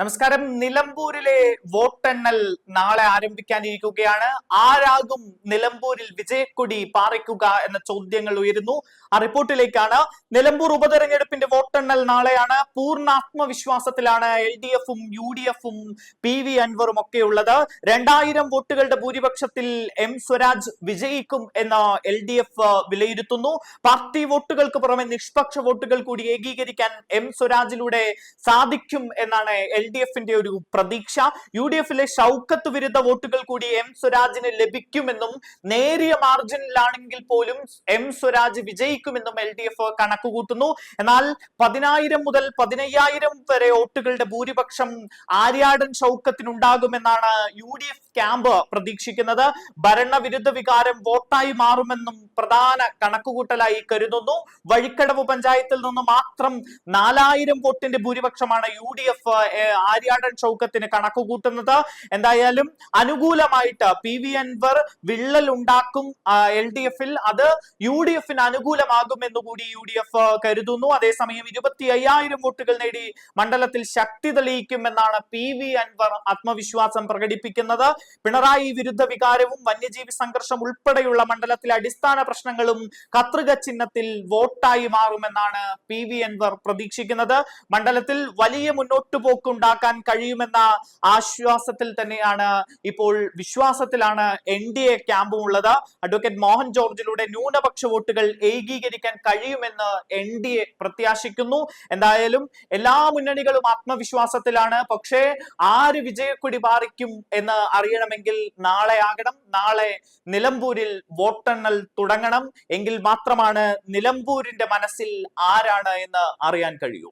നമസ്കാരം. നിലമ്പൂരിലെ വോട്ടെണ്ണൽ നാളെ ആരംഭിക്കാനിരിക്കുകയാണ്. ആരാകും നിലമ്പൂരിൽ വിജയക്കൊടി പാറിക്കുക എന്ന ചോദ്യങ്ങൾ ഉയരുന്നു. ആ റിപ്പോർട്ടിലേക്കാണ്. നിലമ്പൂർ ഉപതെരഞ്ഞെടുപ്പിന്റെ വോട്ടെണ്ണൽ നാളെയാണ്. പൂർണ ആത്മവിശ്വാസത്തിലാണ് എൽ ഡി എഫും യു ഡി എഫും പി വി അൻവറും ഒക്കെ ഉള്ളത് രണ്ടായിരം വോട്ടുകളുടെ ഭൂരിപക്ഷത്തിൽ എം സ്വരാജ് വിജയിക്കും എന്ന് എൽ ഡി എഫ് വിലയിരുത്തുന്നു. പാർട്ടി വോട്ടുകൾക്ക് പുറമെ നിഷ്പക്ഷ വോട്ടുകൾ കൂടി ഏകീകരിക്കാൻ എം സ്വരാജിലൂടെ സാധിക്കും എന്നാണ് എൽ ഡി എഫിന്റെ ഒരു പ്രതീക്ഷ. യു ഡി എഫിലെ ഷൗക്കത്ത് വിരുദ്ധ വോട്ടുകൾ കൂടി എം സ്വരാജിന് ലഭിക്കുമെന്നും നേരിയ മാർജിനിലാണെങ്കിൽ പോലും എം സ്വരാജ് വിജയിക്കുമെന്നും എൽ ഡി എഫ് കണക്കുകൂട്ടുന്നു. എന്നാൽ പതിനായിരം മുതൽ പതിനയ്യായിരം വരെ വോട്ടുകളുടെ ഭൂരിപക്ഷം ആര്യാടൻ ഷൗക്കത്തിനുണ്ടാകുമെന്നാണ് യു ഡി എഫ് ക്യാമ്പ് പ്രതീക്ഷിക്കുന്നത്. ഭരണവിരുദ്ധ വികാരം വോട്ടായി മാറുമെന്നും പ്രധാന കണക്കുകൂട്ടലായി കരുതുന്നു. വഴിക്കടവ് പഞ്ചായത്തിൽ നിന്ന് മാത്രം നാലായിരം വോട്ടിന്റെ ഭൂരിപക്ഷമാണ് യു ഡി എഫ് ആര്യാടൻ ചൗക്കത്തിന് കണക്കുകൂട്ടുന്നത്. എന്തായാലും അനുകൂലമായിട്ട് പി വി അൻവർ വിള്ളൽ ഉണ്ടാക്കും എൽ ഡി എഫിൽ. അത് യു ഡി എഫിന് അനുകൂലമാകും എന്നുകൂടി യു ഡി എഫ് കരുതുന്നു. അതേസമയം ഇരുപത്തി അയ്യായിരം വോട്ടുകൾ നേടി മണ്ഡലത്തിൽ ശക്തി തെളിയിക്കുമെന്നാണ് പി വി അൻവർ ആത്മവിശ്വാസം പ്രകടിപ്പിക്കുന്നത്. പിണറായി വിരുദ്ധ വികാരവും വന്യജീവി സംഘർഷം ഉൾപ്പെടെയുള്ള മണ്ഡലത്തിലെ അടിസ്ഥാന പ്രശ്നങ്ങളും കത്രിക ചിഹ്നത്തിൽ വോട്ടായി മാറുമെന്നാണ് പി വി അൻവർ പ്രതീക്ഷിക്കുന്നത്. മണ്ഡലത്തിൽ വലിയ മുന്നോട്ടു പോക്കുണ്ടാക്കാൻ കഴിയുമെന്ന ആശ്വാസത്തിൽ തന്നെയാണ് ഇപ്പോൾ വിശ്വാസത്തിലാണ് എൻ ഡി എ ക്യാമ്പും ഉള്ളത് അഡ്വക്കേറ്റ് മോഹൻ ജോർജിലൂടെ ന്യൂനപക്ഷ വോട്ടുകൾ ഏകീകരിക്കാൻ കഴിയുമെന്ന് എൻ ഡി എ പ്രത്യാശിക്കുന്നു. എന്തായാലും എല്ലാ മുന്നണികളും ആത്മവിശ്വാസത്തിലാണ്. പക്ഷേ ആര് വിജയക്കുടി പാറിക്കും എന്ന് അറിയണമെങ്കിൽ നാളെ ആകണം. നാളെ നിലമ്പൂരിൽ വോട്ടെണ്ണൽ തുടങ്ങണം. എങ്കിൽ മാത്രമാണ് നിലമ്പൂരിന്റെ മനസ്സിൽ ആരാണ് എന്ന് അറിയാൻ കഴിയൂ.